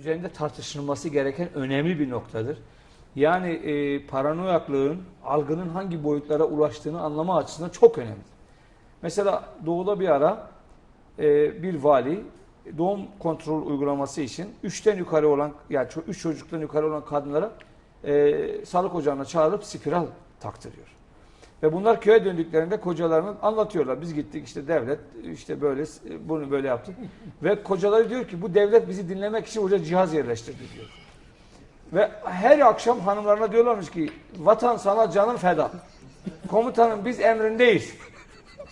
üzerinde tartışılması gereken önemli bir noktadır. Yani e, paranoyaklığın, algının hangi boyutlara ulaştığını anlama açısından çok önemli. Mesela doğuda bir ara e, bir vali doğum kontrol uygulaması için 3'ten yukarı olan yani 3 çocuktan yukarı olan kadınlara e, sağlık ocağına çağırıp spiral taktırıyor. Ve bunlar köye döndüklerinde kocalarını anlatıyorlar. Biz gittik işte devlet işte böyle bunu böyle yaptı. Ve kocaları diyor ki bu devlet bizi dinlemek için oraya cihaz yerleştirdi diyor. Ve her akşam hanımlarına diyorlarmış ki vatan sana canın feda. Komutanım biz emrindeyiz.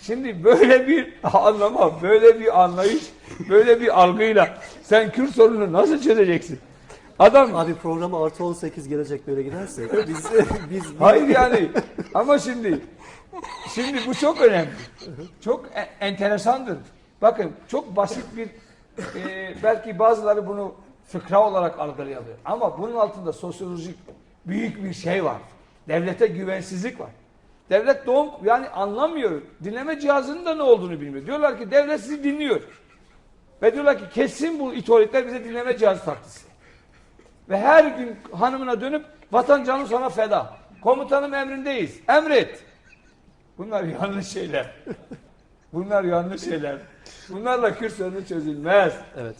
Şimdi böyle bir anlama, böyle bir anlayış, böyle bir algıyla sen Kürt sorununu nasıl çözeceksin? Adam Abi programa artı 18 gelecek böyle giderse biz biz Hayır yani ama şimdi şimdi bu çok önemli. Çok e- enteresandır. Bakın çok basit bir e, belki bazıları bunu fıkra olarak algılayabilir. Ama bunun altında sosyolojik büyük bir şey var. Devlete güvensizlik var. Devlet doğum yani anlamıyor. Dinleme cihazının da ne olduğunu bilmiyor. Diyorlar ki devlet sizi dinliyor. Ve diyorlar ki kesin bu itoritler bize dinleme cihazı taktısı. Ve her gün hanımına dönüp vatan canı sana feda. Komutanım emrindeyiz. Emret. Bunlar yanlış şeyler. Bunlar yanlış şeyler. Bunlarla Kürt sorunu çözülmez. evet.